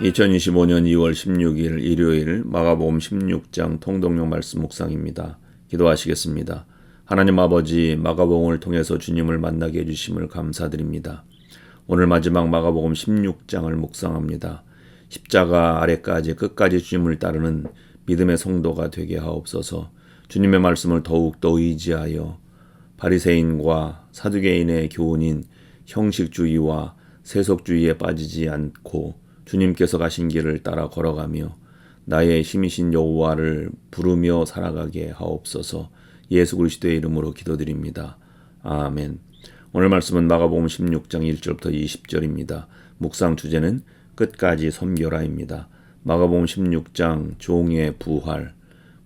2025년 2월 16일 일요일 마가복음 16장 통독용 말씀 묵상입니다. 기도하시겠습니다. 하나님 아버지 마가복음을 통해서 주님을 만나게 해 주심을 감사드립니다. 오늘 마지막 마가복음 16장을 묵상합니다. 십자가 아래까지 끝까지 주님을 따르는 믿음의 성도가 되게 하옵소서. 주님의 말씀을 더욱 더 의지하여 바리새인과 사두개인의 교훈인 형식주의와 세속주의에 빠지지 않고 주님께서 가신 길을 따라 걸어가며 나의 힘이신 여호와를 부르며 살아가게 하옵소서. 예수 그리스도의 이름으로 기도드립니다. 아멘. 오늘 말씀은 마가복음 16장 1절부터 20절입니다. 묵상 주제는 끝까지 섬겨라입니다. 마가복음 16장 종의 부활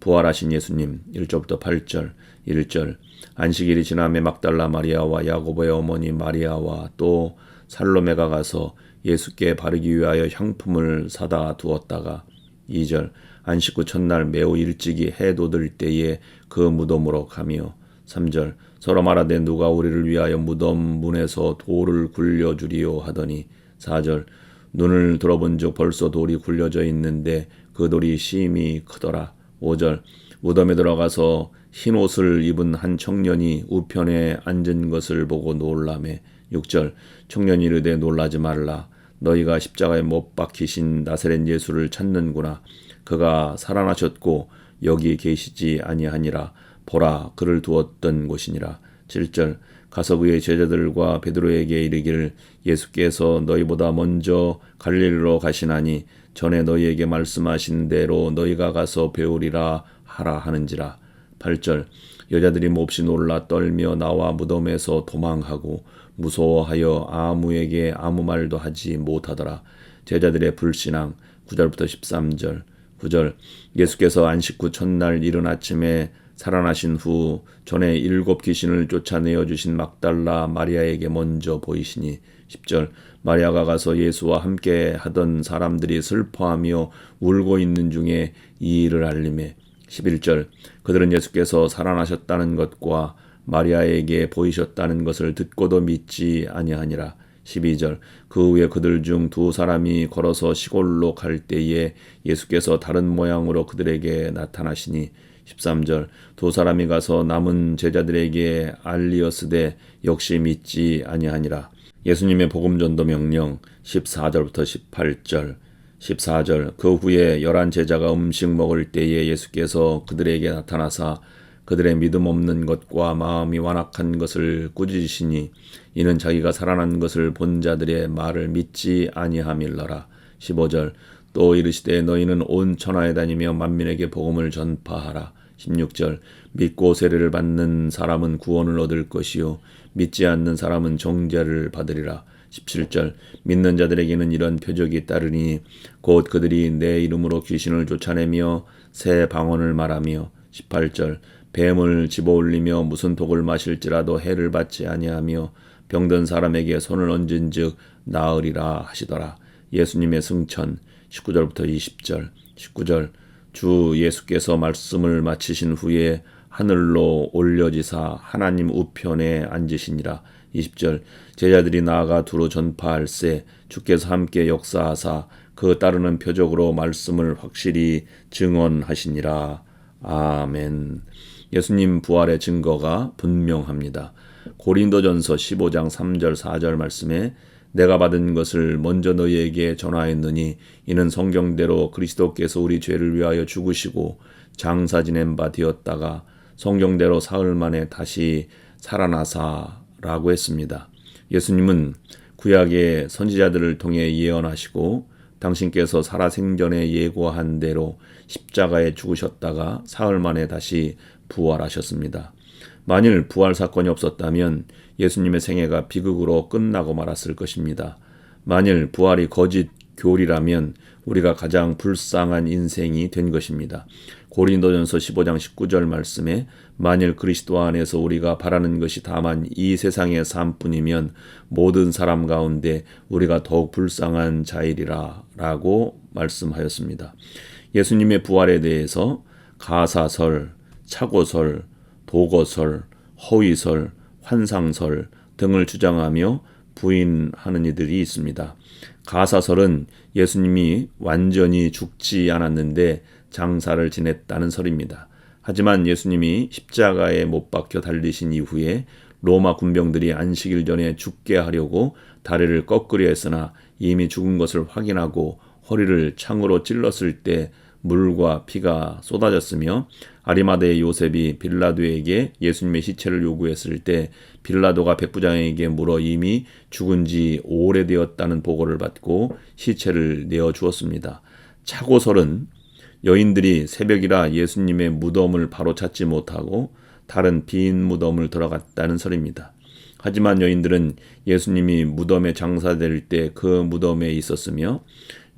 부활하신 예수님 1절부터 8절 1절 안식일이 지남에 막달라 마리아와 야고보의 어머니 마리아와 또 살로메가 가서 예수께 바르기 위하여 향품을 사다 두었다가 2절 안식 후 첫날 매우 일찍이 해 돋을 때에 그 무덤으로 가며 3절 서로 말하되 누가 우리를 위하여 무덤 문에서 돌을 굴려 주리요 하더니 4절 눈을 들어본 즉 벌써 돌이 굴려져 있는데 그 돌이 심히 크더라. 5절 무덤에 들어가서 흰 옷을 입은 한 청년이 우편에 앉은 것을 보고 놀라매 6절 청년이 이르되 놀라지 말라 너희가 십자가에 못 박히신 나사렛 예수를 찾는구나. 그가 살아나셨고 여기 계시지 아니하니라. 보라 그를 두었던 곳이니라. 7절 가서 그의 제자들과 베드로에게 이르기를 예수께서 너희보다 먼저 갈릴리로 가시나니 전에 너희에게 말씀하신 대로 너희가 가서 배우리라 하라 하는지라. 8절 여자들이 몹시 놀라 떨며 나와 무덤에서 도망하고 무서워하여 아무에게 아무 말도 하지 못하더라. 제자들의 불신앙 9절부터 13절. 9절. 예수께서 안식 후 첫날 이른 아침에 살아나신 후 전에 일곱 귀신을 쫓아내어 주신 막달라 마리아에게 먼저 보이시니 10절. 마리아가 가서 예수와 함께 하던 사람들이 슬퍼하며 울고 있는 중에 이 일을 알림해. 11절. 그들은 예수께서 살아나셨다는 것과 마리아에게 보이셨다는 것을 듣고도 믿지 아니하니라. 12절 그 후에 그들 중 두 사람이 걸어서 시골로 갈 때에 예수께서 다른 모양으로 그들에게 나타나시니 13절 두 사람이 가서 남은 제자들에게 알리었으되 역시 믿지 아니하니라. 예수님의 복음 전도 명령 14절부터 18절 14절 그 후에 열한 제자가 음식 먹을 때에 예수께서 그들에게 나타나사 그들의 믿음 없는 것과 마음이 완악한 것을 꾸짖으시니 이는 자기가 살아난 것을 본 자들의 말을 믿지 아니함일러라. 15절 또 이르시되 너희는 온 천하에 다니며 만민에게 복음을 전파하라. 16절 믿고 세례를 받는 사람은 구원을 얻을 것이요 믿지 않는 사람은 정죄를 받으리라. 17절 믿는 자들에게는 이런 표적이 따르니 곧 그들이 내 이름으로 귀신을 쫓아내며 새 방언을 말하며 18절 뱀을 집어올리며 무슨 독을 마실지라도 해를 받지 아니하며 병든 사람에게 손을 얹은즉 나으리라 하시더라. 예수님의 승천 19절부터 20절 19절 주 예수께서 말씀을 마치신 후에 하늘로 올려지사 하나님 우편에 앉으시니라. 20절 제자들이 나아가 두루 전파할세 주께서 함께 역사하사 그 따르는 표적으로 말씀을 확실히 증언하시니라. 아멘. 예수님 부활의 증거가 분명합니다. 고린도전서 15장 3절 4절 말씀에 내가 받은 것을 먼저 너희에게 전하였느니 이는 성경대로 그리스도께서 우리 죄를 위하여 죽으시고 장사 지낸 바 되었다가 성경대로 사흘 만에 다시 살아나사라고 했습니다. 예수님은 구약의 선지자들을 통해 예언하시고 당신께서 살아생전에 예고한 대로 십자가에 죽으셨다가 사흘 만에 다시 부활하셨습니다. 만일 부활 사건이 없었다면 예수님의 생애가 비극으로 끝나고 말았을 것입니다. 만일 부활이 거짓 교리라면 우리가 가장 불쌍한 인생이 된 것입니다. 고린도전서 15장 19절 말씀에 만일 그리스도 안에서 우리가 바라는 것이 다만 이 세상의 삶뿐이면 모든 사람 가운데 우리가 더욱 불쌍한 자이리라 라고 말씀하였습니다. 예수님의 부활에 대해서 가사설, 차고설, 도거설, 허위설, 환상설 등을 주장하며 부인하는 이들이 있습니다. 가사설은 예수님이 완전히 죽지 않았는데 장사를 지냈다는 설입니다. 하지만 예수님이 십자가에 못 박혀 달리신 이후에 로마 군병들이 안식일 전에 죽게 하려고 다리를 꺾으려 했으나 이미 죽은 것을 확인하고 허리를 창으로 찔렀을 때 물과 피가 쏟아졌으며 아리마대의 요셉이 빌라도에게 예수님의 시체를 요구했을 때 빌라도가 백부장에게 물어 이미 죽은 지 오래되었다는 보고를 받고 시체를 내어 주었습니다. 차고설은 여인들이 새벽이라 예수님의 무덤을 바로 찾지 못하고 다른 빈 무덤을 들어갔다는 설입니다. 하지만 여인들은 예수님이 무덤에 장사될 때 그 무덤에 있었으며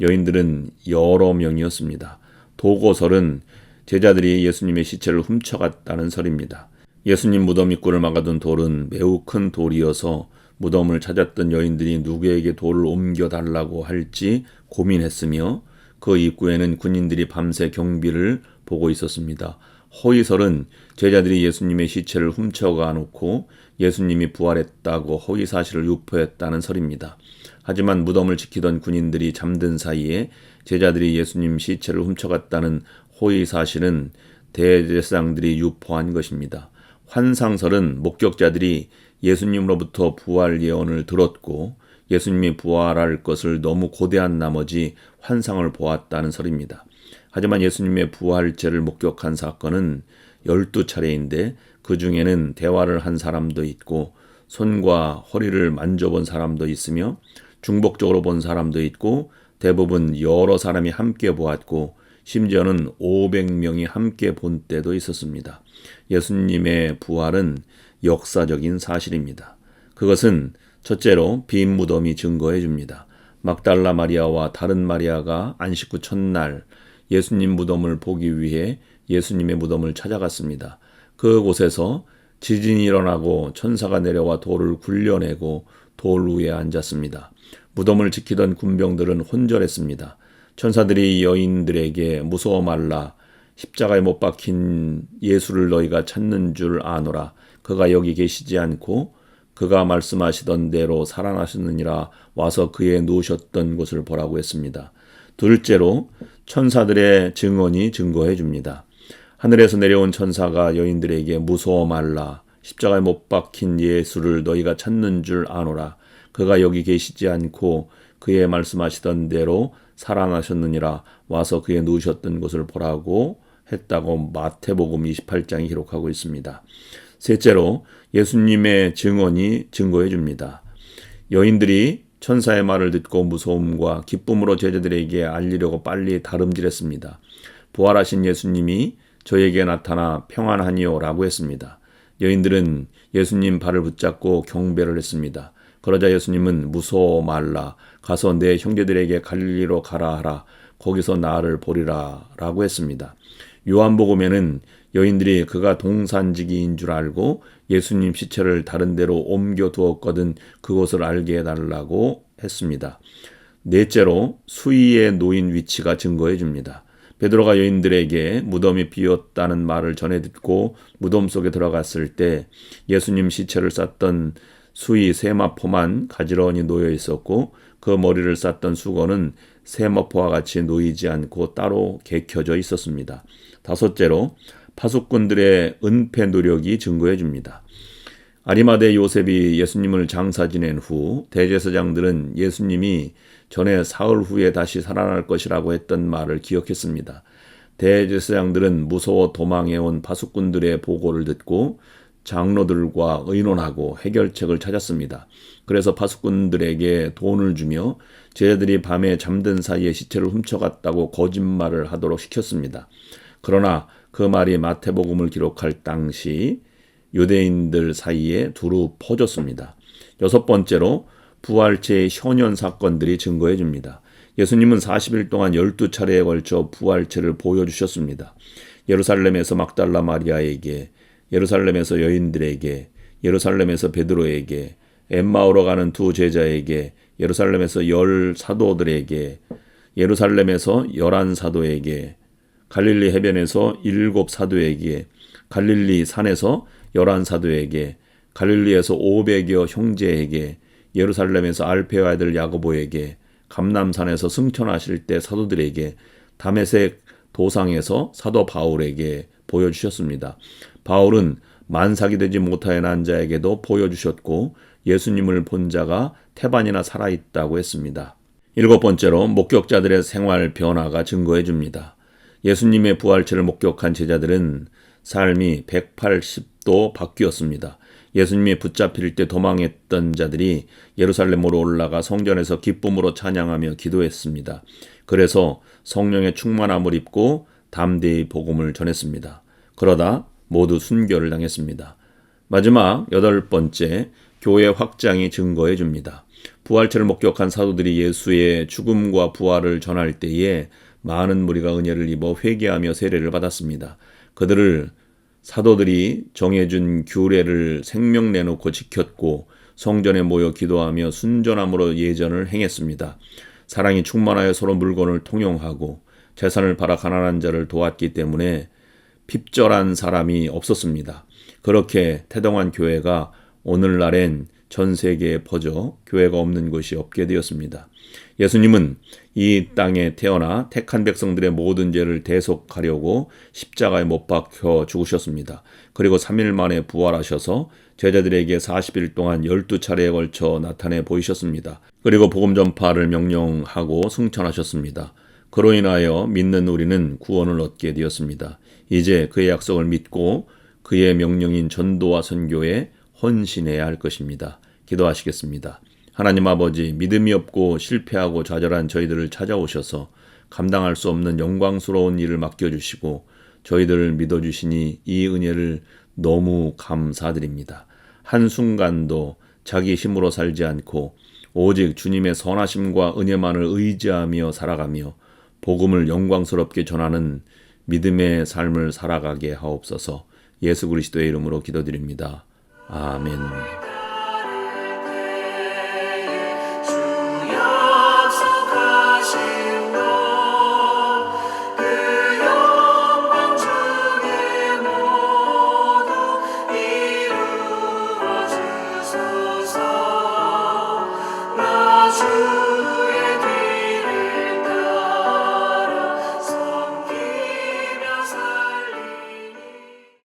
여인들은 여러 명이었습니다. 도고설은 제자들이 예수님의 시체를 훔쳐갔다는 설입니다. 예수님 무덤 입구를 막아둔 돌은 매우 큰 돌이어서 무덤을 찾았던 여인들이 누구에게 돌을 옮겨 달라고 할지 고민했으며 그 입구에는 군인들이 밤새 경비를 보고 있었습니다. 허위설은 제자들이 예수님의 시체를 훔쳐가 놓고 예수님이 부활했다고 허위 사실을 유포했다는 설입니다. 하지만 무덤을 지키던 군인들이 잠든 사이에 제자들이 예수님 시체를 훔쳐갔다는 호의 사실은 대제사장들이 유포한 것입니다. 환상설은 목격자들이 예수님으로부터 부활 예언을 들었고 예수님이 부활할 것을 너무 고대한 나머지 환상을 보았다는 설입니다. 하지만 예수님의 부활체를 목격한 사건은 12차례인데 그 중에는 대화를 한 사람도 있고 손과 허리를 만져본 사람도 있으며 중복적으로 본 사람도 있고 대부분 여러 사람이 함께 보았고 심지어는 500명이 함께 본 때도 있었습니다. 예수님의 부활은 역사적인 사실입니다. 그것은 첫째로 빈 무덤이 증거해 줍니다. 막달라 마리아와 다른 마리아가 안식 후 첫날 예수님 무덤을 보기 위해 예수님의 무덤을 찾아갔습니다. 그곳에서 지진이 일어나고 천사가 내려와 돌을 굴려내고 돌 위에 앉았습니다. 무덤을 지키던 군병들은 혼절했습니다. 천사들이 여인들에게 무서워 말라 십자가에 못 박힌 예수를 너희가 찾는 줄 아노라 그가 여기 계시지 않고 그가 말씀하시던 대로 살아나셨느니라 와서 그의 누우셨던 곳을 보라고 했습니다. 둘째로 천사들의 증언이 증거해 줍니다. 하늘에서 내려온 천사가 여인들에게 무서워 말라 십자가에 못 박힌 예수를 너희가 찾는 줄 아노라 그가 여기 계시지 않고 그의 말씀하시던 대로 살아나셨느니라 와서 그의 누우셨던 곳을 보라고 했다고 마태복음 28장이 기록하고 있습니다. 셋째로 예수님의 증언이 증거해 줍니다. 여인들이 천사의 말을 듣고 무서움과 기쁨으로 제자들에게 알리려고 빨리 다름질했습니다. 부활하신 예수님이 저에게 나타나 평안하니요 라고 했습니다. 여인들은 예수님 발을 붙잡고 경배를 했습니다. 그러자 예수님은 무서워 말라 가서 내 형제들에게 갈릴리로 가라 하라 거기서 나를 보리라 라고 했습니다. 요한복음에는 여인들이 그가 동산지기인 줄 알고 예수님 시체를 다른 데로 옮겨 두었거든 그것을 알게 해달라고 했습니다. 넷째로 수위에 놓인 위치가 증거해 줍니다. 베드로가 여인들에게 무덤이 비었다는 말을 전해 듣고 무덤 속에 들어갔을 때 예수님 시체를 쌌던 수위 세마포만 가지런히 놓여 있었고 그 머리를 쌌던 수건은 세마포와 같이 놓이지 않고 따로 개켜져 있었습니다. 다섯째로 파수꾼들의 은폐 노력이 증거해 줍니다. 아리마대 요셉이 예수님을 장사 지낸 후 대제사장들은 예수님이 전에 사흘 후에 다시 살아날 것이라고 했던 말을 기억했습니다. 대제사장들은 무서워 도망해온 파수꾼들의 보고를 듣고 장로들과 의논하고 해결책을 찾았습니다. 그래서 파수꾼들에게 돈을 주며 제자들이 밤에 잠든 사이에 시체를 훔쳐갔다고 거짓말을 하도록 시켰습니다. 그러나 그 말이 마태복음을 기록할 당시 유대인들 사이에 두루 퍼졌습니다. 여섯 번째로 부활체의 현현 사건들이 증거해 줍니다. 예수님은 40일 동안 12차례에 걸쳐 부활체를 보여주셨습니다. 예루살렘에서 막달라 마리아에게 예루살렘에서 여인들에게, 예루살렘에서 베드로에게, 엠마오로 가는 두 제자에게, 예루살렘에서 열 사도들에게, 예루살렘에서 열한 사도에게, 갈릴리 해변에서 일곱 사도에게, 갈릴리 산에서 열한 사도에게, 갈릴리에서 오백여 형제에게, 예루살렘에서 알페오 아들 야고보에게, 감남산에서 승천하실 때 사도들에게 담에색 도상에서 사도 바울에게 보여주셨습니다. 바울은 만삭이 되지 못하여 난 자에게도 보여주셨고 예수님을 본 자가 태반이나 살아있다고 했습니다. 일곱 번째로 목격자들의 생활 변화가 증거해 줍니다. 예수님의 부활체를 목격한 제자들은 삶이 180도 바뀌었습니다. 예수님이 붙잡힐 때 도망했던 자들이 예루살렘으로 올라가 성전에서 기쁨으로 찬양하며 기도했습니다. 그래서 성령의 충만함을 입고 담대히 복음을 전했습니다. 그러다 모두 순교를 당했습니다. 마지막 여덟 번째 교회 확장이 증거해 줍니다. 부활체를 목격한 사도들이 예수의 죽음과 부활을 전할 때에 많은 무리가 은혜를 입어 회개하며 세례를 받았습니다. 그들을 사도들이 정해준 규례를 생명 내놓고 지켰고 성전에 모여 기도하며 순전함으로 예전을 행했습니다. 사랑이 충만하여 서로 물건을 통용하고 재산을 팔아 가난한 자를 도왔기 때문에 핍절한 사람이 없었습니다. 그렇게 태동한 교회가 오늘날엔 전 세계에 퍼져 교회가 없는 곳이 없게 되었습니다. 예수님은 이 땅에 태어나 택한 백성들의 모든 죄를 대속하려고 십자가에 못 박혀 죽으셨습니다. 그리고 3일 만에 부활하셔서 제자들에게 40일 동안 12차례에 걸쳐 나타내 보이셨습니다. 그리고 복음 전파를 명령하고 승천하셨습니다. 그로 인하여 믿는 우리는 구원을 얻게 되었습니다. 이제 그의 약속을 믿고 그의 명령인 전도와 선교에 헌신해야 할 것입니다. 기도하시겠습니다. 하나님 아버지, 믿음이 없고 실패하고 좌절한 저희들을 찾아오셔서 감당할 수 없는 영광스러운 일을 맡겨주시고 저희들을 믿어주시니 이 은혜를 너무 감사드립니다. 한순간도 자기 힘으로 살지 않고 오직 주님의 선하심과 은혜만을 의지하며 살아가며 복음을 영광스럽게 전하는 믿음의 삶을 살아가게 하옵소서 예수 그리스도의 이름으로 기도드립니다. 아멘.